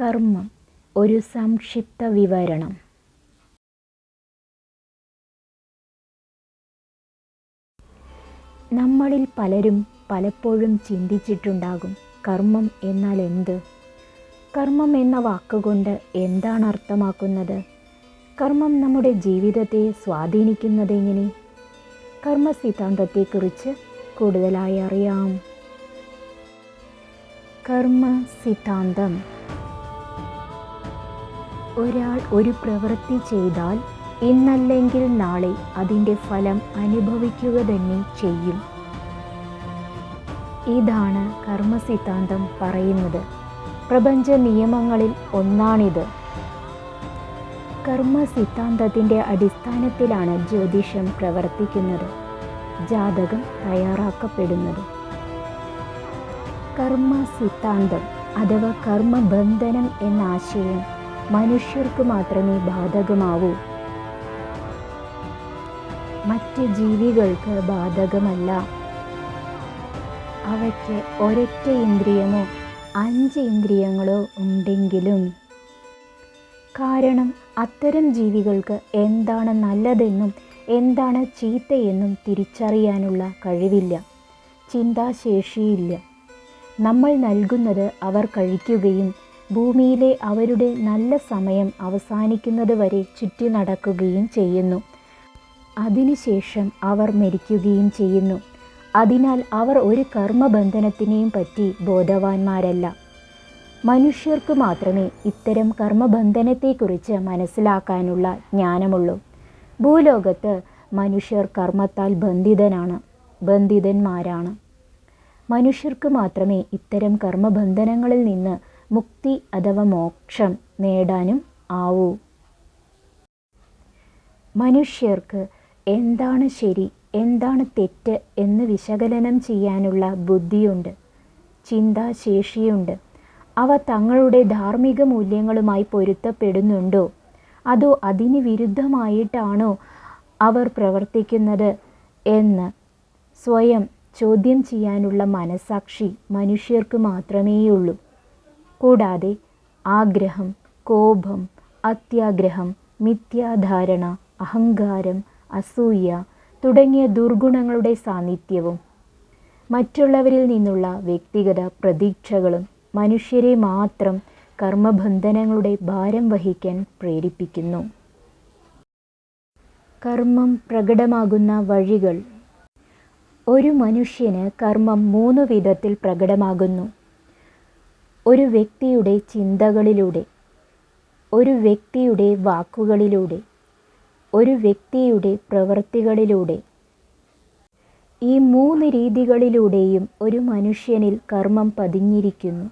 കർമ്മം ഒരു സംക്ഷിപ്ത വിവരണം. നമ്മളിൽ പലരും പലപ്പോഴും ചിന്തിച്ചിട്ടുണ്ടാകും കർമ്മം എന്നാൽ എന്ത്? കർമ്മം എന്ന വാക്കുകൊണ്ട് എന്താണ് അർത്ഥമാക്കുന്നത്? കർമ്മം നമ്മുടെ ജീവിതത്തെ സ്വാധീനിക്കുന്നതെങ്ങനെ കർമ്മ സിദ്ധാന്തത്തെക്കുറിച്ച് കൂടുതലായി അറിയാം. കർമ്മ സിദ്ധാന്തം ഒരാൾ ഒരു പ്രവൃത്തി ചെയ്താൽ ഇന്നല്ലെങ്കിൽ നാളെ അതിന്റെ ഫലം അനുഭവിക്കുക തന്നെ ചെയ്യും. ഇതാണ് കർമ്മസിദ്ധാന്തം പറയുന്നത്. പ്രപഞ്ച നിയമങ്ങളിൽ ഒന്നാണിത്. കർമ്മ സിദ്ധാന്തത്തിന്റെ അടിസ്ഥാനത്തിലാണ് ജ്യോതിഷം പ്രവർത്തിക്കുന്നത്. ജാതകം തയ്യാറാക്കപ്പെടുന്നത്. കർമ്മ സിദ്ധാന്തം അഥവാ കർമ്മബന്ധനം എന്ന ആശയം മനുഷ്യർക്ക് മാത്രമേ ബാധകമാവൂ. മറ്റ് ജീവികൾക്ക് ബാധകമല്ല. അവയ്ക്ക് ഒരൊറ്റ ഇന്ദ്രിയമോ അഞ്ച് ഇന്ദ്രിയങ്ങളോ ഉണ്ടെങ്കിലും. കാരണം അത്തരം ജീവികൾക്ക് എന്താണ് നല്ലതെന്നും എന്താണ് ചീത്തയെന്നും തിരിച്ചറിയാനുള്ള കഴിവില്ല. ചിന്താശേഷിയില്ല. നമ്മൾ നൽകുന്നത് അവർ കഴിക്കുകയും ഭൂമിയിലെ അവരുടെ നല്ല സമയം അവസാനിക്കുന്നത് വരെ ചുറ്റി നടക്കുകയും ചെയ്യുന്നു. അതിനുശേഷം അവർ മരിക്കുകയും ചെയ്യുന്നു. അതിനാൽ അവർ ഒരു കർമ്മബന്ധനത്തിനെയും പറ്റി ബോധവാന്മാരല്ല. മനുഷ്യർക്ക് മാത്രമേ ഇത്തരം കർമ്മബന്ധനത്തെക്കുറിച്ച് മനസ്സിലാക്കാനുള്ള ജ്ഞാനമുള്ളൂ. ഭൂലോകത്ത് മനുഷ്യർ കർമ്മത്താൽ ബന്ധിതനാണ് ബന്ധിതന്മാരാണ്. മനുഷ്യർക്ക് മാത്രമേ ഇത്തരം കർമ്മബന്ധനങ്ങളിൽ നിന്ന് മുക്തി അഥവാ മോക്ഷം നേടാനും ആവൂ. മനുഷ്യർക്ക് എന്താണ് ശരി എന്താണ് തെറ്റ് എന്ന് വിശകലനം ചെയ്യാനുള്ള ബുദ്ധിയുണ്ട് ചിന്താശേഷിയുണ്ട്. അവ തങ്ങളുടെ ധാർമ്മിക മൂല്യങ്ങളുമായി പൊരുത്തപ്പെടുന്നുണ്ടോ അതോ അതിന് വിരുദ്ധമായിട്ടാണോ അവർ പ്രവർത്തിക്കുന്നത് എന്ന് സ്വയം ചോദ്യം ചെയ്യാനുള്ള മനസാക്ഷി മനുഷ്യർക്ക് മാത്രമേയുള്ളൂ. കൂടാതെ ആഗ്രഹം കോപം അത്യാഗ്രഹം മിഥ്യാധാരണ അഹങ്കാരം അസൂയ തുടങ്ങിയ ദുർഗുണങ്ങളുടെ സാന്നിധ്യവും മറ്റുള്ളവരിൽ നിന്നുള്ള വ്യക്തിഗത പ്രതീക്ഷകളും മനുഷ്യരെ മാത്രം കർമ്മബന്ധനങ്ങളുടെ ഭാരം വഹിക്കാൻ പ്രേരിപ്പിക്കുന്നു. കർമ്മം പ്രകടമാകുന്ന വഴികൾ. ഒരു മനുഷ്യന് കർമ്മം മൂന്ന് വിധത്തിൽ പ്രകടമാകുന്നു. ഒരു വ്യക്തിയുടെ ചിന്തകളിലൂടെ ഒരു വ്യക്തിയുടെ വാക്കുകളിലൂടെ ഒരു വ്യക്തിയുടെ പ്രവൃത്തികളിലൂടെ ഈ മൂന്ന് രീതികളിലൂടെയും ഒരു മനുഷ്യനിൽ കർമ്മം പതിഞ്ഞിരിക്കുന്നു.